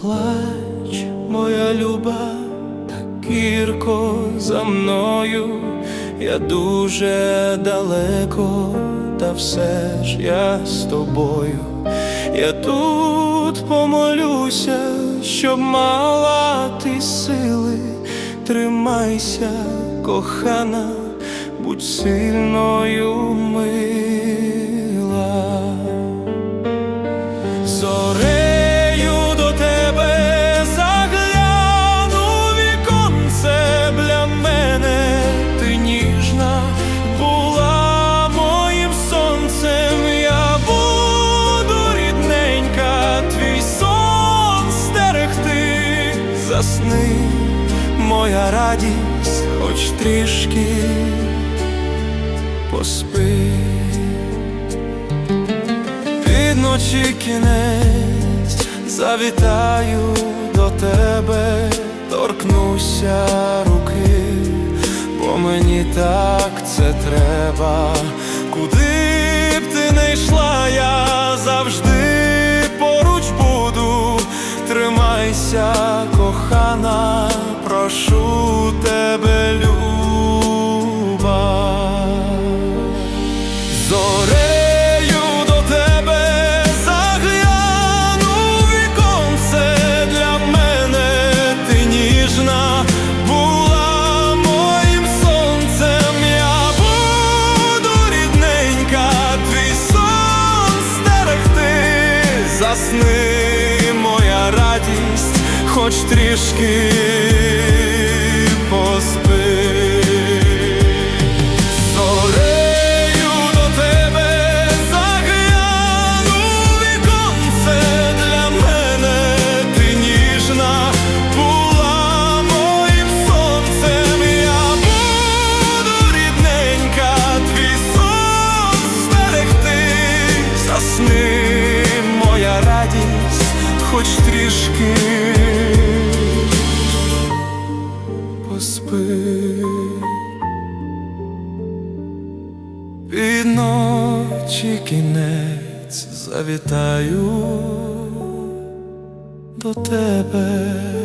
плач, моя люба, так гірко за мною, я дуже далеко, та все ж я з тобою. Я тут помолюся, щоб мала ти сили, тримайся, кохана, будь сильною моя радість, хоч трішки поспи. Під ночі кінець завітаю до тебе, торкнуся руки, бо мені так це треба. Куди б ти не йшла, я завжди поруч буду. Тримайся, засни, моя радість, хоч трішки хоч трішки поспи. Під ночі кінець завітаю до тебе.